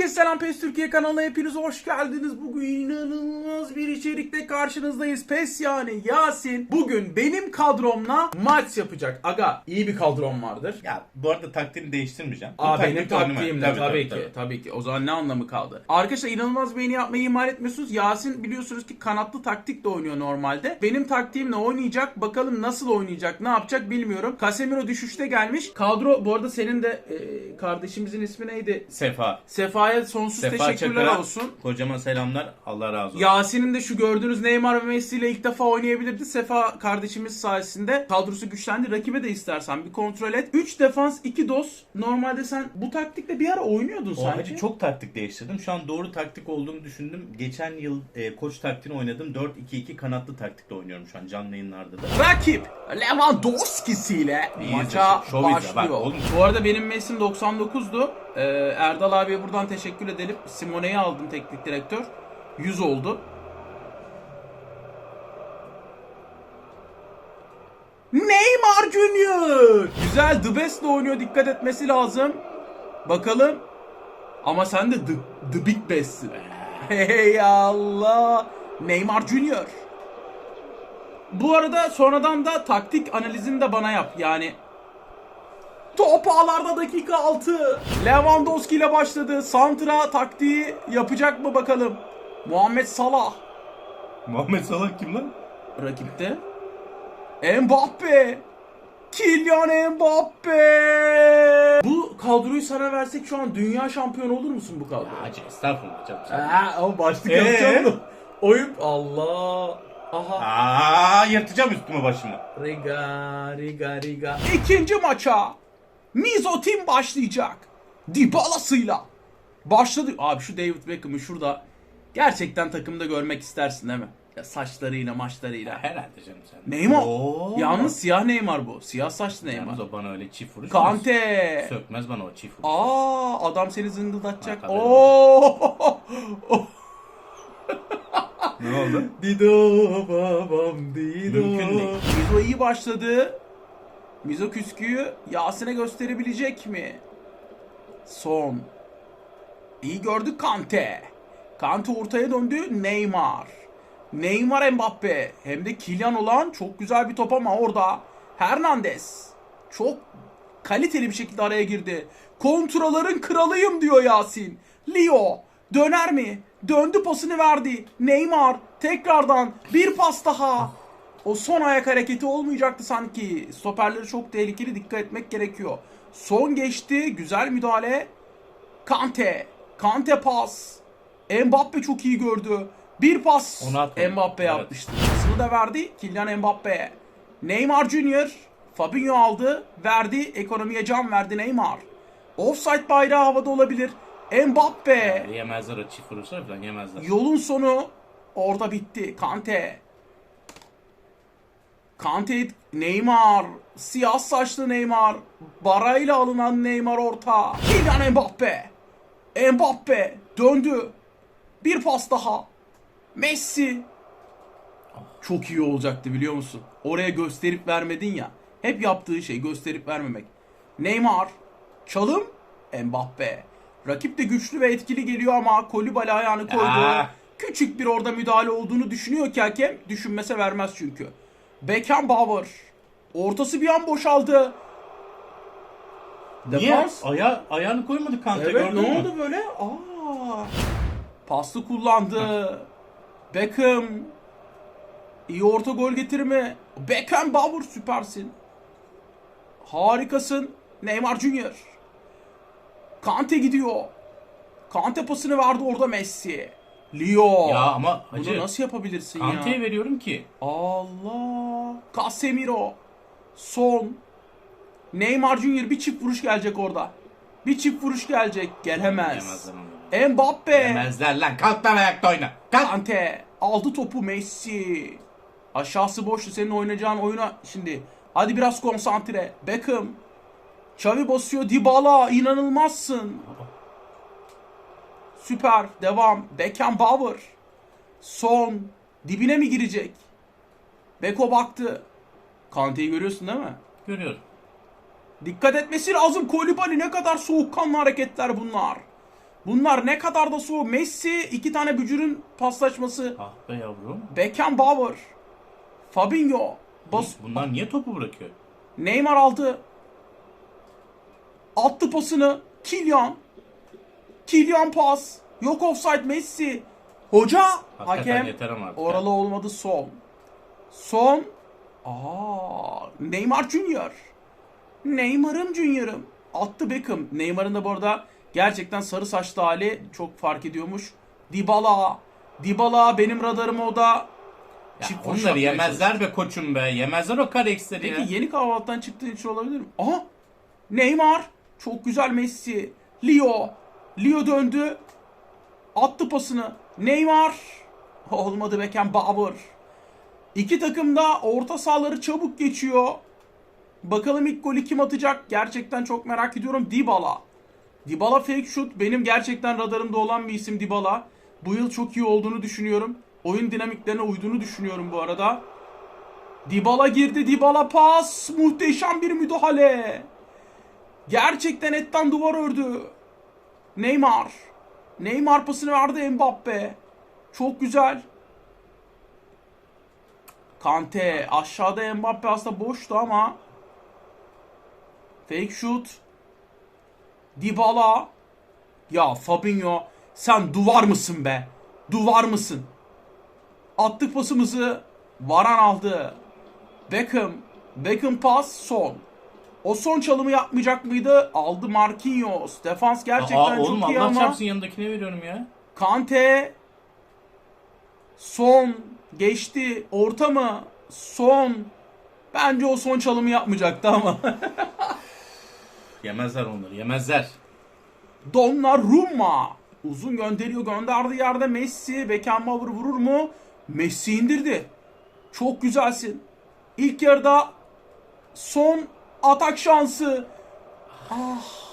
Herkese selam PES Türkiye kanalına hepiniz hoş geldiniz. Bugün inanılmaz bir içerikle karşınızdayız. PES yani Yasin bugün benim kadromla maç yapacak. Aga iyi bir kadrom vardır. Ya bu arada taktiğini değiştirmeyeceğim. Bu Aa benim taktikle oynamaya- taktiğimle tabii, ki tabii ki. O zaman ne anlamı kaldı? Arkadaşlar inanılmaz beğeni yapmayı ihmal etmiyorsunuz. Yasin biliyorsunuz ki kanatlı taktik de oynuyor normalde. Benim taktiğimle oynayacak. Bakalım nasıl oynayacak, ne yapacak bilmiyorum. Casemiro düşüşte gelmiş. Kadro bu arada senin de e, kardeşimizin ismi neydi? Sefa. Sefa'ya sonsuz Sefa teşekkürler Çakır'a olsun. Kocaman selamlar. Allah razı olsun. Yasin'in de şu gördüğünüz Neymar ve Messi ile ilk defa oynayabilirdi. Sefa kardeşimiz sayesinde kadrosu güçlendi. Rakibe de istersen bir kontrol et. 3 defans 2 dos. Normalde sen bu taktikle bir ara oynuyordun o sanki. hacı çok taktik değiştirdim. Şu an doğru taktik olduğunu düşündüm. Geçen yıl e, koç taktiğini oynadım. 4-2-2 kanatlı taktikte oynuyorum şu an canlı yayınlarda da. Rakip Lewandowski'siyle İyi maça izle, şov izle. başlıyor. Bak oğlum. Bu arada benim Messi'm 99'du. Ee, Erdal abiye buradan teşekkür edelim. Simone'yi aldım teknik direktör. 100 oldu. Neymar Junior. Güzel The Best'le oynuyor. Dikkat etmesi lazım. Bakalım. Ama sen de The, the Big Best'sin. Hey Allah. Neymar Junior. Bu arada sonradan da taktik analizini de bana yap. Yani Top ağlarda dakika 6. Lewandowski ile başladı. Santra taktiği yapacak mı bakalım. Muhammed Salah Muhammed Salah kim lan? rakipte. Mbappe. Kylian Mbappe. Bu kadroyu sana versek şu an dünya şampiyonu olur musun bu kadro? Hacı estağfurullah canım. Ha, ama başlık Ee? yapacağım da. Oyun Allah. Aha. Aa yırtacağım üstüme başımı. Riga, riga, riga. İkinci maça Mizo Team başlayacak. Dybala'sıyla. Başladı. Abi şu David Beckham'ı şurada gerçekten takımda görmek istersin değil mi? Ya saçlarıyla maçlarıyla. Herhalde canım sen. Neymar. Oo. Yalnız siyah Neymar bu. Siyah saçlı Neymar. Yalnız o bana öyle çift vuruş. Kante. Sökmez bana o çift vuruş. Aa adam seni zıngıldatacak. Oo. Ne oldu? Dido babam Dido. Mümkün değil. Mizo iyi başladı. Mizo küsküyü Yasin'e gösterebilecek mi? Son. İyi gördük Kante. Kante ortaya döndü. Neymar. Neymar Mbappe. Hem de Kylian olan çok güzel bir top ama orada. Hernandez. Çok kaliteli bir şekilde araya girdi. Kontraların kralıyım diyor Yasin. Leo döner mi? Döndü pasını verdi. Neymar tekrardan bir pas daha. O son ayak hareketi olmayacaktı sanki. Stoperleri çok tehlikeli dikkat etmek gerekiyor. Son geçti. Güzel müdahale. Kante. Kante pas. Mbappe çok iyi gördü. Bir pas. Mbappe Evet. yapmıştı. Pasını da verdi Kylian Mbappe. Neymar Junior Fabinho aldı, verdi, ekonomiye can verdi Neymar. Offside bayrağı havada olabilir. Mbappe. Yemezler o çift vuruşlar falan yemezler. Yolun sonu orada bitti. Kante. Kante, Neymar, siyah saçlı Neymar, barayla alınan Neymar orta. Kylian Mbappe. Mbappe döndü. Bir pas daha. Messi. Çok iyi olacaktı biliyor musun? Oraya gösterip vermedin ya. Hep yaptığı şey gösterip vermemek. Neymar. Çalım. Mbappe. Rakip de güçlü ve etkili geliyor ama Kolibali ayağını koydu. Ya. Küçük bir orada müdahale olduğunu düşünüyor ki hakem. Düşünmese vermez çünkü. Beckenbauer. Ortası bir an boşaldı. Niye? Defans. Aya, ayağını koymadı Kante Evet ne oldu böyle? Aa. Paslı kullandı. Beckham. İyi orta gol getirme. Beckham Bauer süpersin. Harikasın. Neymar Junior. Kante gidiyor. Kante pasını verdi orada Messi. Leo. Ya ama Bunu hacı nasıl yapabilirsin Kante'ye ya? veriyorum ki. Allah. Casemiro. Son. Neymar Junior bir çift vuruş gelecek orada. Bir çift vuruş gelecek. Gelemez. Onu. Mbappe. Yemezler lan. Kalk lan ayakta oyna. Kalk. Kante. Aldı topu Messi. Aşağısı boştu. Senin oynayacağın oyuna şimdi. Hadi biraz konsantre. Beckham. Xavi basıyor. Dybala. inanılmazsın. Süper. Devam. Beckenbauer. Son. Dibine mi girecek? Beko baktı. Kante'yi görüyorsun değil mi? Görüyorum. Dikkat etmesi lazım. Kolibali ne kadar soğukkanlı hareketler bunlar. Bunlar ne kadar da soğuk. Messi iki tane bücürün paslaşması. Ah be yavrum. Beckenbauer. Fabinho. Bas Bunlar niye topu bırakıyor? Neymar aldı. Attı pasını. Kylian. Kylian pas. Yok offside Messi. Hoca. Hakikaten Hakem. yeter ama artık. Oralı olmadı son. Son. Aa, Neymar Junior. Neymar'ım Junior'ım. Attı Beckham. Neymar'ın da bu arada gerçekten sarı saçlı hali çok fark ediyormuş. Dybala. Dybala benim radarıma o da Ya çift onları yemezler be koçum be. Yemezler o kare eksleri ya. Peki yeni kahvaltıdan çıktığı için olabilir mi? Aha! Neymar. Çok güzel Messi. Leo. Leo döndü. Attı pasını. Neymar. Olmadı Beckenbauer. İki takım da orta sahaları çabuk geçiyor. Bakalım ilk golü kim atacak? Gerçekten çok merak ediyorum. Dybala. Dybala fake shoot. Benim gerçekten radarımda olan bir isim Dybala. Bu yıl çok iyi olduğunu düşünüyorum. Oyun dinamiklerine uyduğunu düşünüyorum bu arada. Dybala girdi. Dybala pas. Muhteşem bir müdahale. Gerçekten etten duvar ördü. Neymar. Neymar pasını verdi Mbappe. Çok güzel. Kante. Aşağıda Mbappe aslında boştu ama. Fake shoot. Dybala. Ya Fabinho sen duvar mısın be? Duvar mısın? Attık pasımızı. Varan aldı. Beckham. Beckham pas son. O son çalımı yapmayacak mıydı? Aldı Marquinhos. Defans gerçekten Aa, oğlum çok iyi Allah ama. çarpsın yanındakine veriyorum ya. Kante. Son. Geçti. Orta mı? Son. Bence o son çalımı yapmayacaktı ama. Yemezler onları yemezler. Donnarumma. Uzun gönderiyor. Gönderdi yerde Messi. Beckenbauer vurur mu? Messi indirdi. Çok güzelsin. İlk yarıda son atak şansı. Ah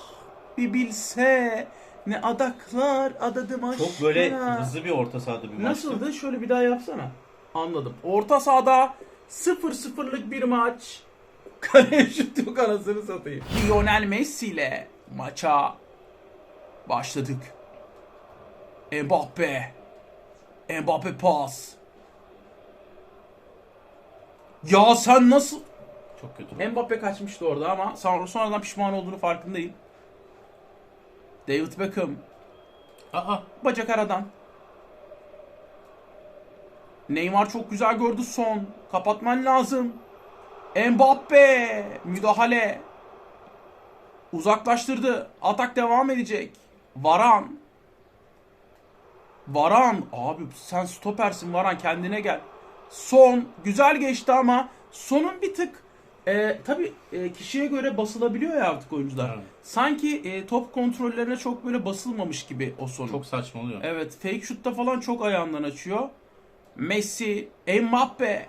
bir bilse ne adaklar adadım aşkına. Çok böyle hızlı bir orta sahada bir maçtı. Nasıldı? Şöyle bir daha yapsana. Anladım. Orta sahada 0-0'lık bir maç. Kaleye şut yok anasını satayım. Lionel Messi ile maça başladık. Mbappe. Mbappe pas. Ya sen nasıl... Çok kötü. Mbappe kaçmıştı orada ama sonra sonradan pişman olduğunu farkındayım. David Beckham. Aa, Bacak aradan. Neymar çok güzel gördü son. Kapatman lazım. Mbappe. Müdahale. Uzaklaştırdı. Atak devam edecek. Varan. Varan. Abi sen stopersin Varan kendine gel. Son. Güzel geçti ama sonun bir tık e, tabii e, kişiye göre basılabiliyor ya artık oyuncular. Evet. Sanki e, top kontrollerine çok böyle basılmamış gibi o sonu. çok saçma oluyor. Evet fake shoot'ta falan çok ayağından açıyor. Messi, Mbappe.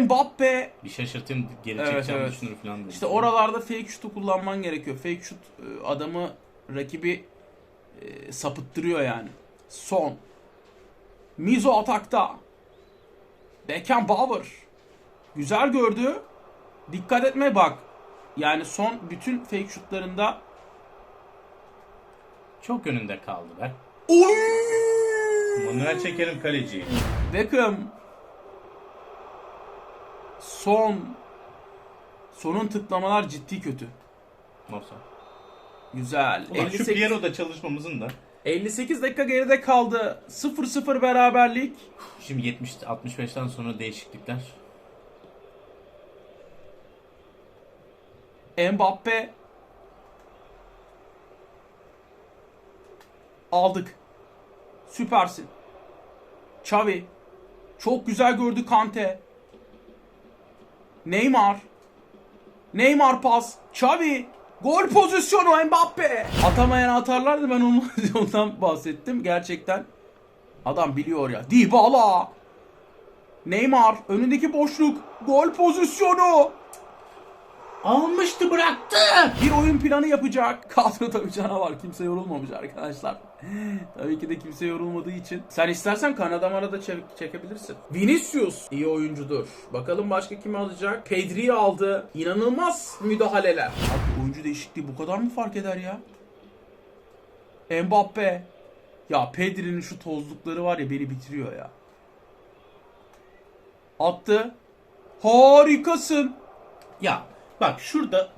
Mbappe. Bir şaşırtayım geri Evet, çekeceğim evet. düşünür falan dedim. İşte oralarda fake shoot'u kullanman gerekiyor. Fake shoot e, adamı rakibi e, sapıttırıyor yani. Son. Mizo atakta. Beckenbauer. Güzel gördü. Dikkat etme bak. Yani son bütün fake shootlarında Çok önünde kaldı be. Oy! Manuel çekerim kaleciyi. Beckham. Son. Sonun tıklamalar ciddi kötü. Olsa. Güzel. Ulan şu 58, Piero'da çalışmamızın da 58 dakika geride kaldı. 0-0 beraberlik. şimdi 70 65'ten sonra değişiklikler. Mbappe. Aldık. Süpersin. Xavi. Çok güzel gördü Kante. Neymar. Neymar pas. Xavi. Gol pozisyonu Mbappe. Atamayan atarlardı ben onu, ondan bahsettim. Gerçekten adam biliyor ya. Dybala. Neymar önündeki boşluk. Gol pozisyonu. Almıştı bıraktı. Bir oyun planı yapacak. Kadro tabii canavar. Kimse yorulmamış arkadaşlar. tabii ki de kimse yorulmadığı için. Sen istersen Kanada Marada çek- çekebilirsin. Vinicius iyi oyuncudur. Bakalım başka kimi alacak? Pedri'yi aldı. İnanılmaz müdahaleler. Abi oyuncu değişikliği bu kadar mı fark eder ya? Mbappe. Ya Pedri'nin şu tozlukları var ya beni bitiriyor ya. Attı. Harikasın. Ya bak şurada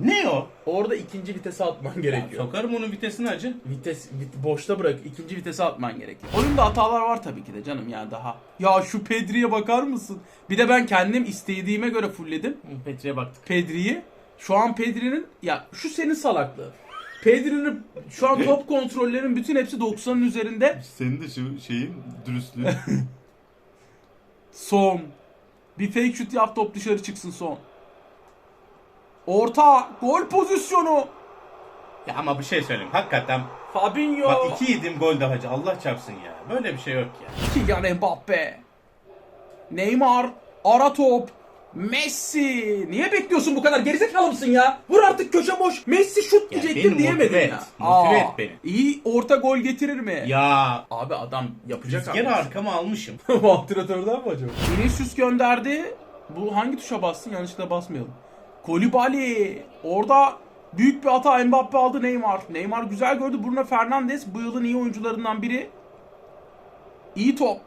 ne o? Orada ikinci vitese atman Ya, gerekiyor. sokarım onun vitesini acı. Vites vit- boşta bırak. ikinci vitese atman gerekiyor. Oyunda hatalar var tabii ki de canım yani daha. Ya şu Pedri'ye bakar mısın? Bir de ben kendim istediğime göre fullledim. Petri'ye baktık. Pedri'yi. Şu an Pedri'nin ya şu senin salaklığın. Pedri'nin şu an top kontrollerinin bütün hepsi 90'ın üzerinde. Senin de şu şeyin dürüstlüğü. Son. Bir fake şut yap top dışarı çıksın son. Orta gol pozisyonu. ya ama bir şey söyleyeyim. Hakikaten Fabinho. bak iki yedim gol de hacı. Allah çarpsın ya. Böyle bir şey yok ya. Kylian Mbappe. Neymar. Ara top. Messi. Niye bekliyorsun bu kadar? Gerizekalı mısın ya? Vur artık köşe boş. Messi şut Ya diyecektim beni diyemedin motive ya. motive et beni. İyi orta gol getirir mi? Ya Abi adam yapacak rüzgarı abi. arkama almışım. Vantilatörden mi acaba? Vinicius gönderdi. Bu hangi tuşa bastın? Yanlışlıkla basmayalım. Kolibali. Orada büyük bir hata Mbappe aldı Neymar. Neymar güzel gördü. Bruno Fernandes bu yılın iyi oyuncularından biri. İyi top.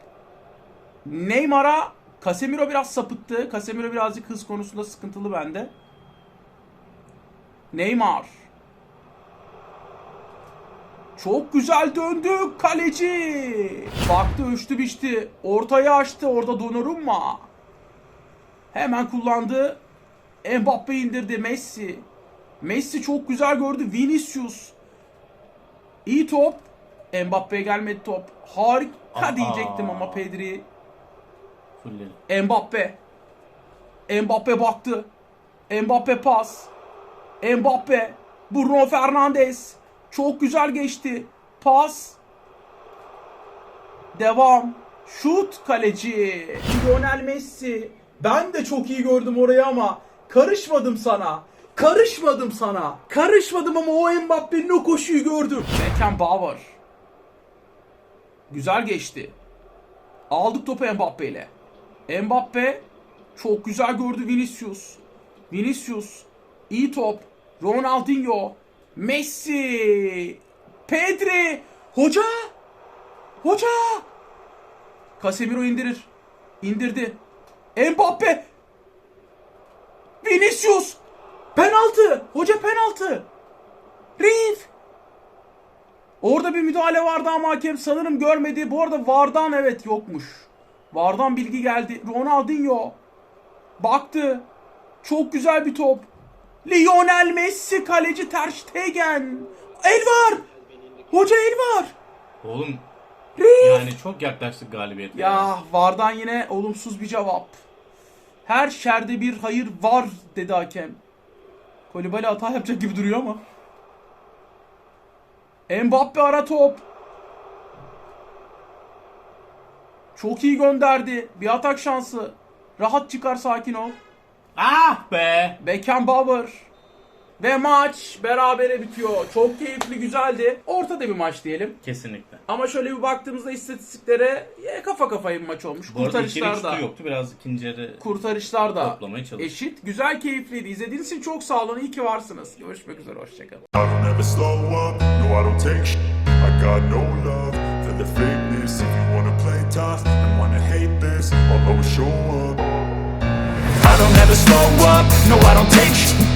Neymar'a Casemiro biraz sapıttı. Casemiro birazcık hız konusunda sıkıntılı bende. Neymar. Çok güzel döndü kaleci. Baktı ölçtü biçti. Ortaya açtı orada Donnarumma. Hemen kullandı. Mbappe indirdi Messi. Messi çok güzel gördü Vinicius. İyi top. Mbappe'ye gelmedi top. Harika Aa. diyecektim ama Pedri. Fulledim. Mbappe. Mbappe baktı. Mbappe pas. Mbappe. Bruno Fernandes. Çok güzel geçti. Pas. Devam. Şut kaleci. Lionel Messi. Ben de çok iyi gördüm orayı ama karışmadım sana. Karışmadım sana. Karışmadım ama o Mbappe'nin o koşuyu gördüm. Beckenbauer. Güzel geçti. Aldık topu Mbappe ile. Mbappe çok güzel gördü Vinicius. Vinicius iyi top. Ronaldinho. Messi. Pedri. Hoca. Hoca. Casemiro indirir. İndirdi. Mbappe. Vinicius. Penaltı. Hoca penaltı. Reif. Orada bir müdahale vardı ama hakem sanırım görmedi. Bu arada Vardan evet yokmuş. Vardan bilgi geldi. Ronaldinho baktı. Çok güzel bir top. Lionel Messi kaleci Ter Stegen. El var. Hoca el var. Oğlum Reif. yani çok yaklaştık galibiyete. Ya Vardan yine olumsuz bir cevap. Her şerde bir hayır var dedi hakem. Kolibali hata yapacak gibi duruyor ama. Mbappe ara top. Çok iyi gönderdi. Bir atak şansı. Rahat çıkar sakin ol. Ah be! Beckenbauer. Ve maç berabere bitiyor. Çok keyifli, güzeldi. Ortada bir maç diyelim. Kesinlikle. Ama şöyle bir baktığımızda istatistiklere e, kafa kafaya bir maç olmuş. Bu arada ikinci Kurtarışlar da. şutu yoktu. Biraz ikinci yarı Kurtarışlar da Toplamaya çalış. eşit. Güzel, keyifliydi. İzlediğiniz için çok sağ olun. İyi ki varsınız. Görüşmek üzere. Hoşçakalın. I don't ever slow up, no I don't take sh- I got no love for the fakeness If you wanna play tough and wanna hate this I'll always show up I don't ever slow up, no I don't take sh- I